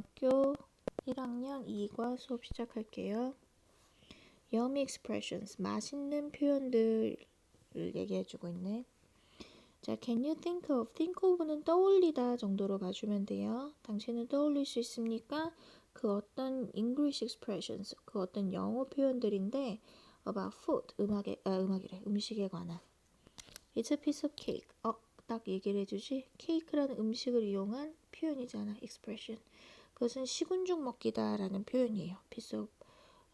고등학교 1학년 2과 수업 시작할게요. Yummy expressions, 맛있는 표현들을 얘기해주고 있네. 자, can you think of? think of는 떠올리다 정도로 봐주면 돼요. 당신은 떠올릴 수 있습니까? 그 어떤 English expressions, 그 어떤 영어 표현들인데 about food, 음악에, 아, 음악이래, 음식에 관한. It's a piece of cake. 어, 딱 얘기를 해주지. 케이크라는 음식을 이용한 표현이잖아, expression. 그것은 식은 죽 먹기다라는 표현이에요. of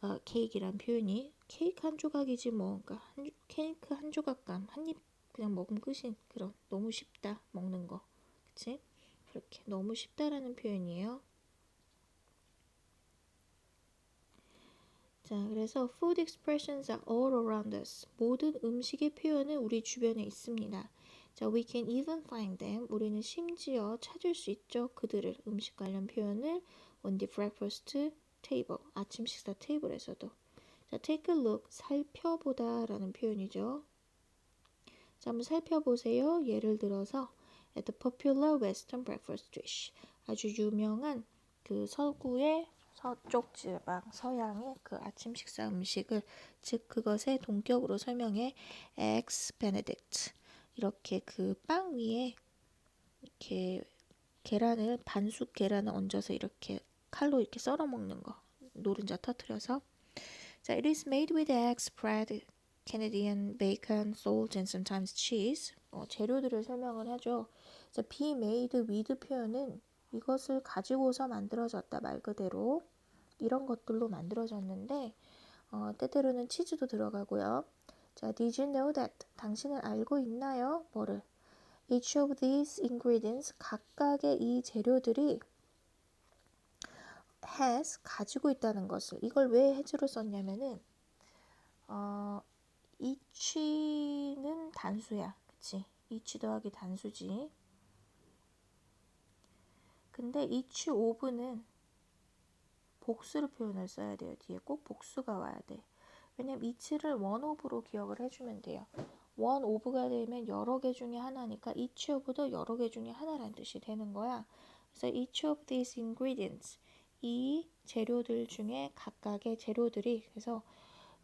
어, 케이크란 표현이 케이크 한 조각이지 뭐, 그러니까 한, 케이크 한 조각감, 한 입 그냥 먹으면 끝인 그런 너무 쉽다 먹는 거, 그치? 그렇게 너무 쉽다라는 표현이에요. 자, 그래서 food expressions are all around us. 모든 음식의 표현은 우리 주변에 있습니다. 자, we can even find them. 우리는 심지어 찾을 수 있죠. 그들을 음식 관련 표현을 on the breakfast table. 아침 식사 테이블에서도. 자, take a look. 살펴보다라는 표현이죠. 자, 한번 살펴보세요. 예를 들어서 at the popular western breakfast dish. 아주 유명한 그 서구의 서쪽 지방, 서양의 그 아침 식사 음식을 즉 그것의 동격으로 설명해 eggs benedict 이렇게 그 빵 위에 이렇게 계란을 반숙 계란을 얹어서 이렇게 칼로 이렇게 썰어 먹는 거 노른자 터트려서 자, it is made with eggs, bread, Canadian bacon, salt, and sometimes cheese. 어, 재료들을 설명을 하죠. 자, be made with 표현은 이것을 가지고서 만들어졌다 말 그대로 이런 것들로 만들어졌는데 어, 때때로는 치즈도 들어가고요. 자, did you know that? 당신은 알고 있나요? 뭐를? Each of these ingredients, 각각의 이 재료들이 has, 가지고 있다는 것을. 이걸 왜 has로 썼냐면은, 어, each는 단수야. 그치? each 더하기 단수지. 근데 each of는 복수를 표현을 써야 돼요. 뒤에 꼭 복수가 와야 돼. 왜냐면 one of로 기억을 해주면 돼요. one of가 되면 여러 개 중에 하나니까 each of도 여러 개 중에 하나라는 뜻이 되는 거야. 그래서 each of these ingredients 이 재료들 중에 각각의 재료들이 그래서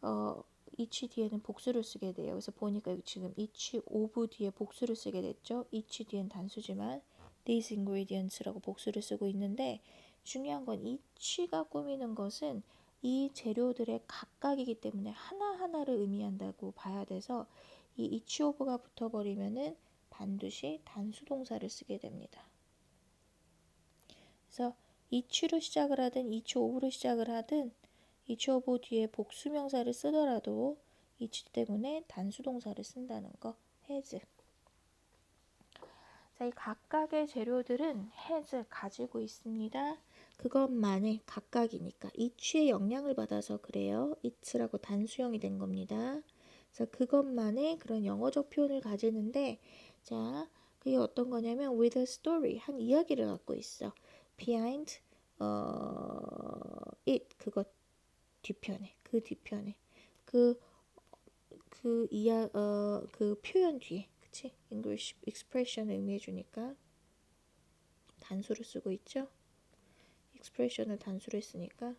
어 each 뒤에는 복수를 쓰게 돼요. 그래서 보니까 지금 each of 뒤에 복수를 쓰게 됐죠. each 뒤엔 단수지만 these ingredients라고 복수를 쓰고 있는데 중요한 건 each가 꾸미는 것은 이 재료들의 각각이기 때문에 하나하나를 의미한다고 봐야 돼서 이 of가 붙어버리면은 반드시 단수 동사를 쓰게 됩니다. 그래서 each로 시작을 하든 of로 시작을 하든 of 뒤에 복수명사를 쓰더라도 each 때문에 단수 동사를 쓴다는 거 has. 자, 이 각각의 재료들은 has 가지고 있습니다. 그것만의 각각이니까 each의 영향을 받아서 그래요. it라고 단수형이 된 겁니다. 그래서 그것만의 그런 영어적 표현을 가지는데 자, 그게 어떤 거냐면 with a story 한 이야기를 갖고 있어. behind 어 it 그것 뒤편에 그 뒤편에 그그 이야 어 그 표현 뒤에 그치 English expression 의미해 주니까 단수를 쓰고 있죠. Expression을 단수로 했으니까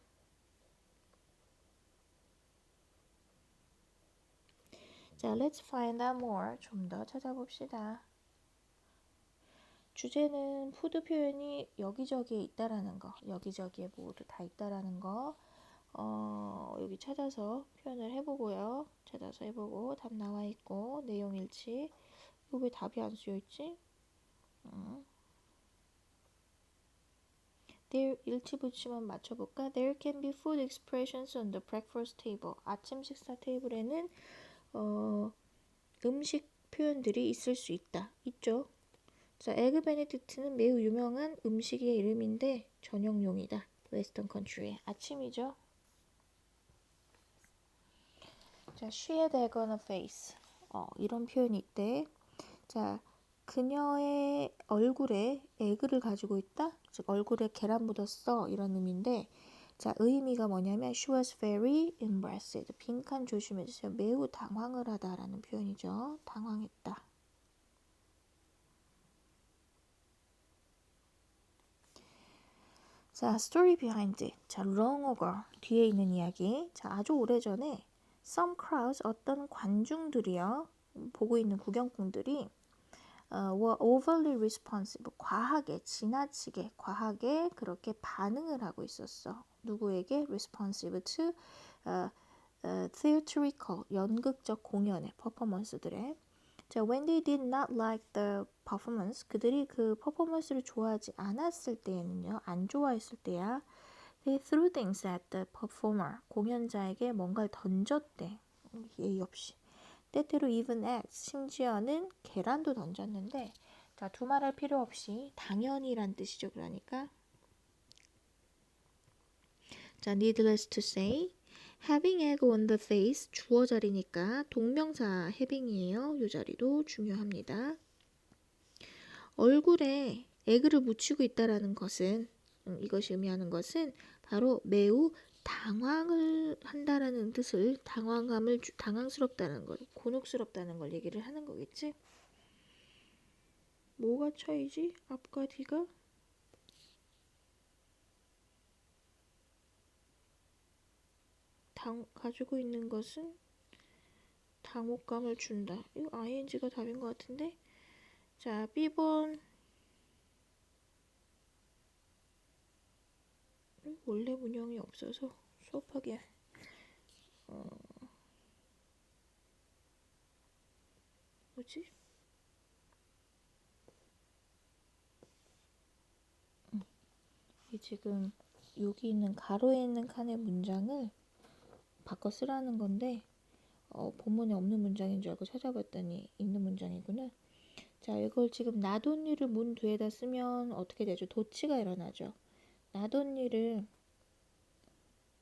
자, let's find out more. 좀 더 찾아봅시다. 주제는 푸드 표현이 여기저기에 있다라는 거, 여기저기에 모두 다 있다라는 거, 어, 여기 찾아서 표현을 해보고요. 찾아서 해보고 답 나와 있고 내용 일치. 왜 답이 안 쓰여 있지? 음. There 일치 붙이면 맞춰볼까? There can be food expressions on the breakfast table. 아침 식사 테이블에는 어, 음식 표현들이 있을 수 있다. 있죠? 자, 에그 베네딕트는 매우 유명한 음식의 이름인데 전용용이다. 웨스턴 컨트리의 아침이죠. 자, she had egg on her face. 어, 이런 표현이 있대. 자, 그녀의 얼굴에 에그를 가지고 있다. 즉 얼굴에 계란 묻었어. 이런 의미인데 자, 의미가 뭐냐면 she was very embarrassed. 빈칸 조심해 주세요. 매우 당황을 하다라는 표현이죠. 당황했다. 자, story behind. 자, long ago. 뒤에 있는 이야기. 자, 아주 오래전에 some crowds 어떤 관중들이요. 보고 있는 구경꾼들이 어, were overly responsive. 과하게, 지나치게, 과하게 그렇게 반응을 하고 있었어. 누구에게? responsive to 어, 어, theatrical, 연극적 공연의 퍼포먼스들의 자, when they did not like the performance, 그들이 그 퍼포먼스를 좋아하지 않았을 때에는요, 안 좋아했을 때야, they threw things at the performer, 공연자에게 뭔가를 던졌대, 예의 없이. 때때로 even eggs, 심지어는 계란도 던졌는데, 자, 두말할 필요 없이 당연히란 뜻이죠, 그러니까. 자, needless to say, having egg on the face 주어 자리니까 동명사 having이에요. 이 자리도 중요합니다. 얼굴에 에그를 묻히고 있다라는 것은 음, 이것이 의미하는 것은 바로 매우 당황을 한다라는 뜻을 당황함을 주- 당황스럽다는 걸 곤혹스럽다는 걸 얘기를 하는 거겠지. 뭐가 차이지? 앞과 뒤가? 당, 가지고 있는 것은 당혹감을 준다. 이거 ing가 답인 것 같은데. 자, B번 원래 문형이 없어서 수업하기 어, 뭐지? 음, 이 지금 여기 있는 가로에 있는 칸의 문장을 바꿔 쓰라는 건데 어, 본문에 없는 문장인 줄 알고 찾아봤더니 있는 문장이구나. 자, 이걸 지금 나돈니를 문 뒤에다 쓰면 어떻게 되죠? 도치가 일어나죠. 나돈니를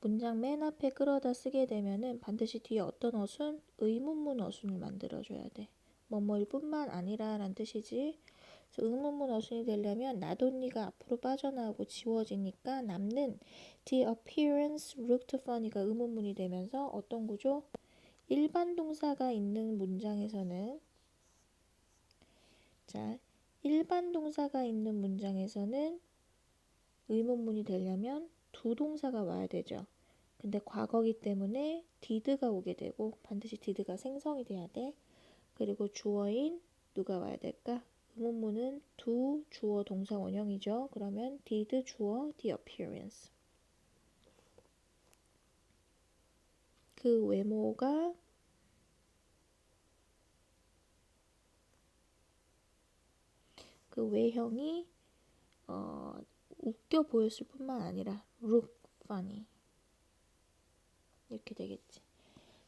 문장 맨 앞에 끌어다 쓰게 되면은 반드시 뒤에 어떤 어순? 의문문 어순을 만들어줘야 돼. 뭐뭐일 뿐만 아니라 라는 뜻이지. 의문문 어순이 되려면 나돈니가 앞으로 빠져나오고 지워지니까 남는 the appearance looked funny가 의문문이 되면서 어떤 구조? 일반 동사가 있는 문장에서는 자, 일반 동사가 있는 문장에서는 의문문이 되려면 두 동사가 와야 되죠. 근데 과거기 때문에 did가 오게 되고 반드시 did가 생성이 돼야 돼. 그리고 주어인 누가 와야 될까? 의문문은 두 주어 동사 원형이죠. 그러면 did 주어 the appearance. 그 외모가 그 외형이 어, 웃겨 보였을 뿐만 아니라 look funny 이렇게 되겠지.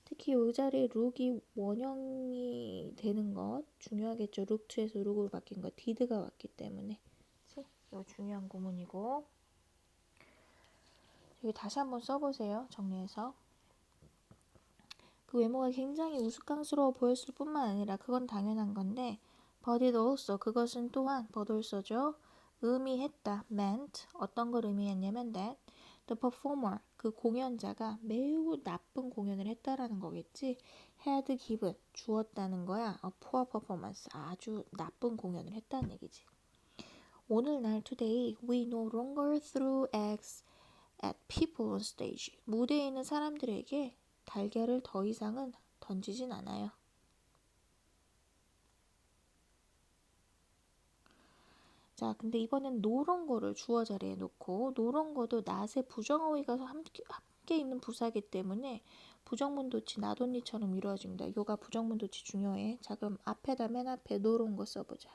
특히 이 자리에 룩이 원형이 되는 것 중요하겠죠. 룩투에서 룩으로 바뀐 거 did가 왔기 때문에 이거 중요한 구문이고 여기 다시 한번 써보세요. 정리해서 그 외모가 굉장히 우스꽝스러워 보였을 뿐만 아니라 그건 당연한 건데 but it also 그것은 또한 but also죠. 의미했다 meant 어떤 걸 의미했냐면 that the performer 그 공연자가 매우 나쁜 공연을 했다라는 거겠지. had given 주었다는 거야. a poor performance 아주 나쁜 공연을 했다는 얘기지. 오늘날 today we no longer throw eggs at people on stage. 무대에 있는 사람들에게 달걀을 더 이상은 던지진 않아요. 자, 근데 이번엔 노란 거를 주어 자리에 놓고 노란 거도 낫의 부정어휘가 함께, 함께 있는 부사기 때문에 부정문도치 나돈니처럼 이루어집니다. 요가 부정문도치 중요해. 자, 그럼 앞에다 맨 앞에 노란 거 써보자.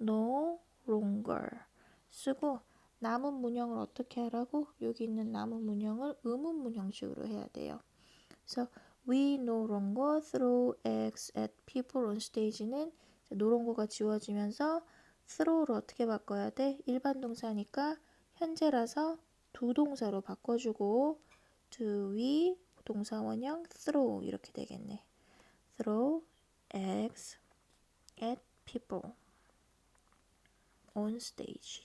no longer 쓰고 남은 문형을 어떻게 하라고? 여기 있는 남은 문형을 의문 문형식으로 해야 돼요. 그래서 we no longer throw eggs at people on stage는 노란거가 지워지면서 throw를 어떻게 바꿔야 돼? 일반 동사니까 현재라서 두 동사로 바꿔주고 do we 동사 원형 throw 이렇게 되겠네. throw eggs at people on stage.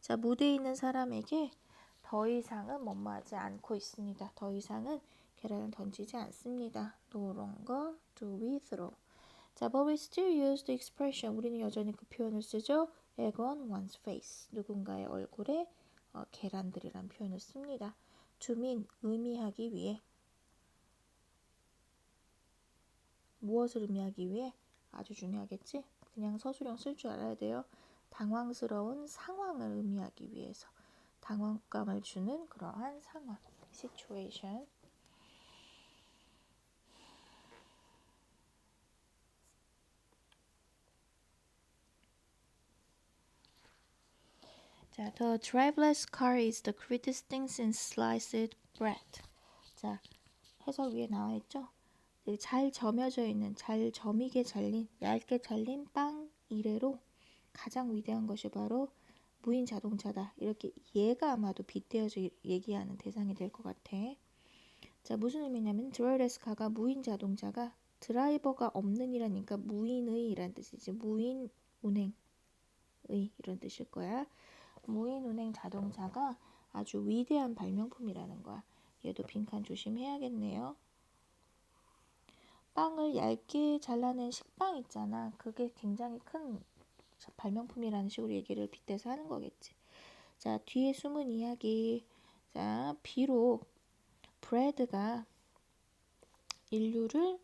자, 무대에 있는 사람에게 더 이상은 뭐뭐하지 않고 있습니다. 더 이상은 계란을 던지지 않습니다. no longer do we throw. 자, but we still use the expression. 우리는 여전히 그 표현을 쓰죠. egg on one's face. 누군가의 얼굴에 어, 계란들이란 표현을 씁니다. to mean 의미하기 위해 무엇을 의미하기 위해 아주 중요하겠지? 그냥 서술형 쓸 줄 알아야 돼요. 당황스러운 상황을 의미하기 위해서 당황감을 주는 그러한 상황 situation 자, the driverless car is the greatest thing since sliced bread. 자, 해석 위에 나와 있죠? 네, 잘 점여져 있는, 잘 점이게 잘린, 얇게 잘린 빵 이래로 가장 위대한 것이 바로 무인 자동차다. 이렇게 얘가 아마도 빗대어서 얘기하는 대상이 될 것 같아. 자, 무슨 의미냐면 드라이레스 카가 무인 자동차가 드라이버가 없는 이라니까 무인의 이란 뜻이지. 무인 운행의 이런 뜻일 거야. 무인 운행 자동차가 아주 위대한 발명품이라는 거야. 얘도 빈칸 조심해야겠네요. 빵을 얇게 잘라낸 식빵 있잖아. 그게 굉장히 큰 발명품이라는 식으로 얘기를 빗대서 하는 거겠지. 자, 뒤에 숨은 이야기. 자, 비록 브레드가 인류를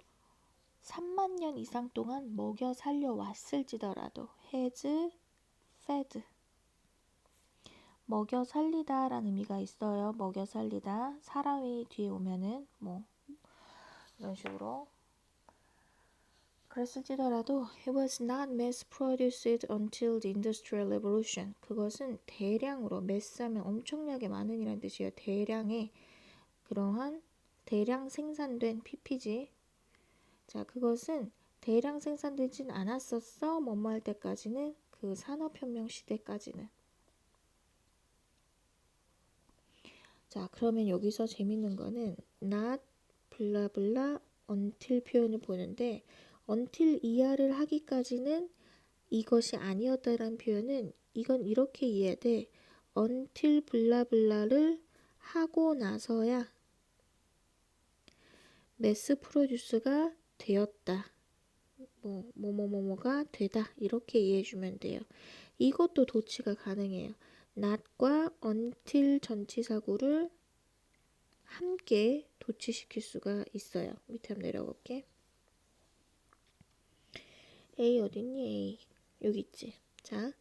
3만 년 이상 동안 먹여 살려 왔을지더라도 has fed 먹여 살리다 라는 의미가 있어요. 먹여 살리다. 사람이 뒤에 오면은 뭐 이런 식으로 그랬을지더라도 it was not mass produced until the industrial revolution. 그것은 대량으로 mass하면 엄청나게 많은 이란 뜻이에요. 대량의 그러한 대량 생산된 PPG. 자, 그것은 대량 생산되진 않았었어. 뭐뭐 할 때까지는 그 산업혁명 시대까지는. 자, 그러면 여기서 재밌는 거는 not 블라블라 until 표현을 보는데 until 이하를 하기까지는 이것이 아니었다라는 표현은 이건 이렇게 이해 돼. until 블라블라를 하고 나서야 매스 프로듀스가 되었다. 뭐 뭐뭐뭐뭐가 되다. 이렇게 이해해 주면 돼요. 이것도 도치가 가능해요. Not과 until 전치사구를 함께 도치시킬 수가 있어요. 밑에 한번 내려볼게. A 어딨니? A. 여기 있지. 자,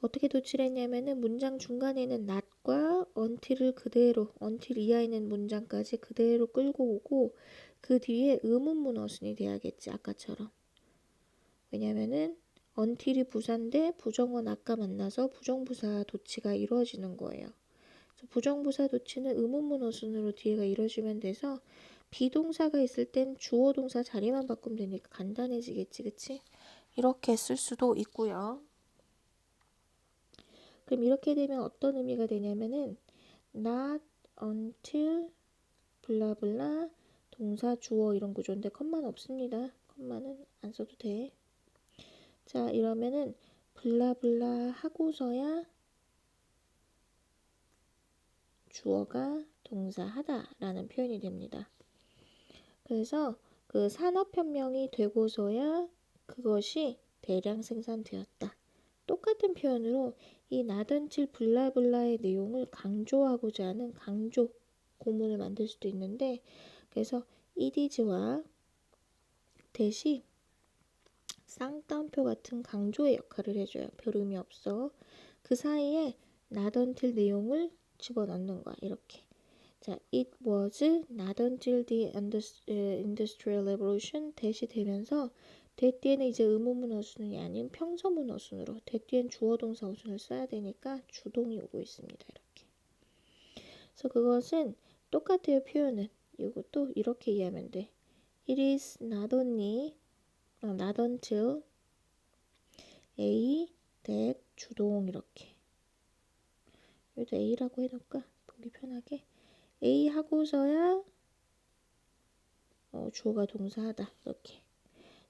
어떻게 도치를 했냐면은 문장 중간에 있는 not과 until을 그대로, until 이하에 있는 문장까지 그대로 끌고 오고 그 뒤에 의문문 어순이 돼야겠지. 아까처럼. 왜냐면은 until이 부사인데 부정어 아까 만나서 부정부사 도치가 이루어지는 거예요. 부정부사 도치는 의문문 어순으로 뒤에가 이루어지면 돼서 비동사가 있을 땐 주어 동사 자리만 바꾸면 되니까 간단해지겠지, 그치? 이렇게 쓸 수도 있고요. 그럼 이렇게 되면 어떤 의미가 되냐면은 not until 블라블라 동사 주어 이런 구조인데 컴마는 없습니다. 컴마는 안 써도 돼. 자, 이러면은 블라블라 하고서야 주어가 동사하다라는 표현이 됩니다. 그래서 그 산업혁명이 되고서야 그것이 대량 생산되었다. 똑같은 표현으로 이 나던칠 블라블라의 내용을 강조하고자 하는 강조 고문을 만들 수도 있는데 그래서 이디즈와 대시 쌍따옴표 같은 강조의 역할을 해줘요. 별 의미 없어. 그 사이에 not until 내용을 집어넣는 거야. 이렇게. 자, it was not until the industrial revolution 대시 되면서 대 뒤에는 이제 의문문 어순이 아닌 평서문 어순으로 대 뒤엔 주어 동사 어순을 써야 되니까 주동이 오고 있습니다. 이렇게. 그래서 그것은 똑같아요. 표현은. 이것도 이렇게 이해하면 돼. It is not only 어, not until A, that, 주동 이렇게 여기도 A라고 해놓을까? 보기 편하게 A 하고서야 어, 주어가 동사하다 이렇게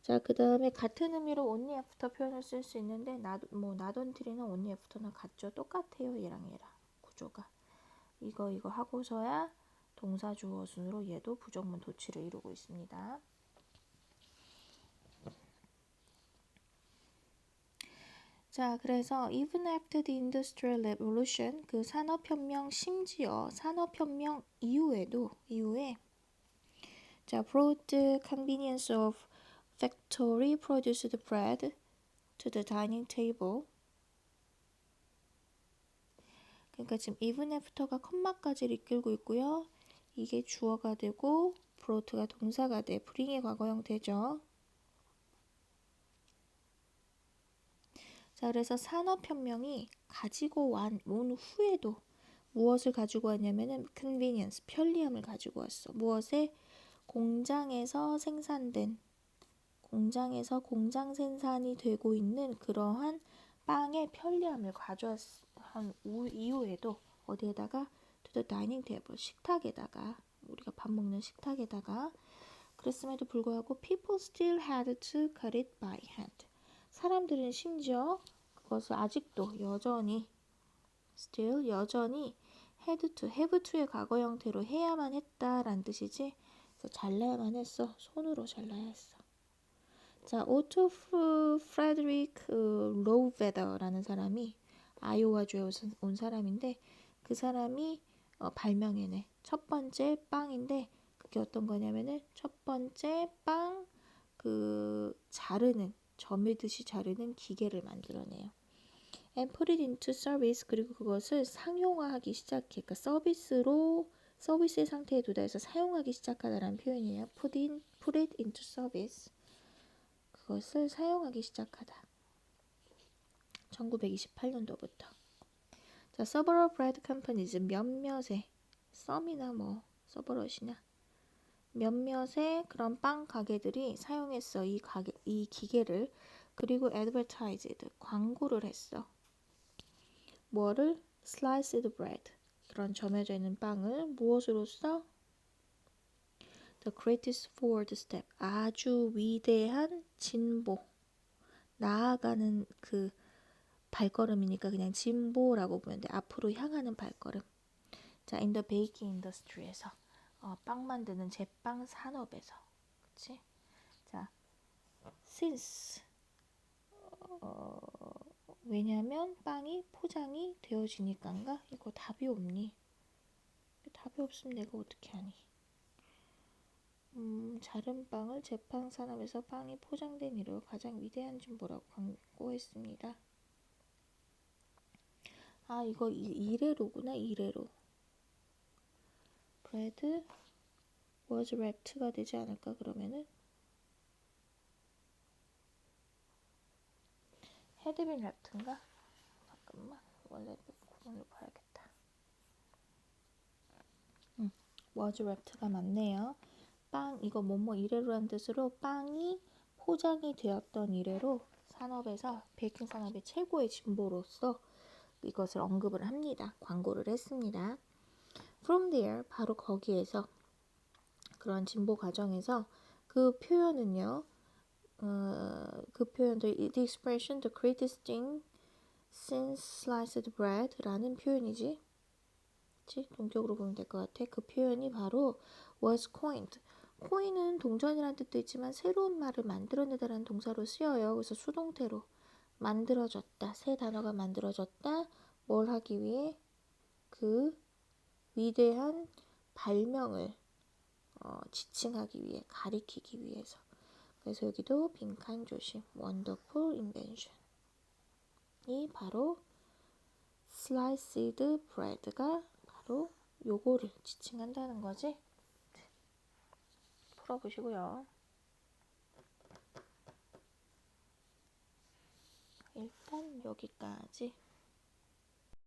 자, 그 다음에 같은 의미로 only after 표현을 쓸 수 있는데 나, 뭐 until이나 only after는 같죠. 똑같아요. 얘랑 얘랑 구조가 이거 이거 하고서야 동사 주어 순으로 얘도 부정문 도치를 이루고 있습니다. 자, 자, 그래서 even after the industrial revolution 그 산업혁명 심지어 산업혁명 이후에도 이후에 자, brought convenience of factory produced bread to the dining table. 그러니까 지금 even after가 컴마까지를 이끌고 있고요. 이게 주어가 되고 brought가 동사가 돼 bring의 과거 형태죠. 자, 그래서 산업혁명이 가지고 완, 온 후에도 무엇을 가지고 왔냐면은 convenience, 편리함을 가지고 왔어. 무엇에? 공장에서 생산된, 공장에서 공장 생산이 되고 있는 그러한 빵의 편리함을 가져왔한 이후에도 어디에다가 to the dining table, 식탁에다가 우리가 밥 먹는 식탁에다가 그랬음에도 불구하고 people still had to cut it by hand. 사람들은 심지어 그것을 아직도 여전히 still 여전히 had to, have to의 과거 형태로 해야만 했다라는 뜻이지. 잘라야만 했어. 손으로 잘라야 했어. 자, 오토 프레드리크 로베더라는 사람이 아이오와주에 온 사람인데 그 사람이 어, 발명해내 첫 번째 빵인데 그게 어떤 거냐면은 첫 번째 빵 그 자르는 점이듯이 자르는 기계를 만들어내요. And put it 그리고 그것을 상용화하기 시작해. 그러니까 서비스로 서비스의 상태에 도달해서 사용하기 시작하다라는 표현이에요. Put, in, put it into service. 그것을 사용하기 시작하다. 1928년도부터. 자, several bread companies 몇몇의 썸이나 뭐 서버럿이나 몇몇의 그런 빵 가게들이 사용했어 이 가게 이 기계를. 그리고 advertised 광고를 했어. 뭐를? sliced bread. 그런 점여져 있는 빵을 무엇으로써? The greatest forward step. 아주 위대한 진보. 나아가는 그 발걸음이니까 그냥 진보라고 보면 돼. 앞으로 향하는 발걸음. 자 in the baking industry에서 어, 빵 만드는 제빵 산업에서 그치? 자 since 어, 왜냐면 빵이 포장이 되어지니까인가? 이거 답이 없니? 답이 없으면 내가 어떻게 하니? 음, 자른 빵을 제빵 산업에서 빵이 포장된 이로 가장 위대한 진보라고 광고했습니다. 아 이거 이래로구나 이래로. Bread was wrapped가 되지 않을까 그러면은 had been wrapped인가? 잠깐만 원래 구문을 봐야겠다. 음, was wrapped가 맞네요. 빵 이거 뭐뭐 이래로란 뜻으로 빵이 포장이 되었던 이래로 산업에서 베이킹 산업의 최고의 진보로서 이것을 언급을 합니다. 광고를 했습니다. From there 바로 거기에서 그런 진보 과정에서 그 표현은요. 어, 그 표현도 the expression the greatest thing since sliced bread라는 표현이지. 동격으로 보면 될 것 같아. 그 표현이 바로 was coined. 코인은 동전이라는 뜻도 있지만 새로운 말을 만들어내다라는 동사로 쓰여요. 그래서 수동태로 만들어졌다. 새 단어가 만들어졌다. 뭘 하기 위해? 그 위대한 발명을 어, 지칭하기 위해 가리키기 위해서. 그래서 여기도 빈칸 조심. Wonderful invention. 이 바로 sliced bread가 바로 요거를 지칭한다는 거지? 풀어보시고요. 일단 여기까지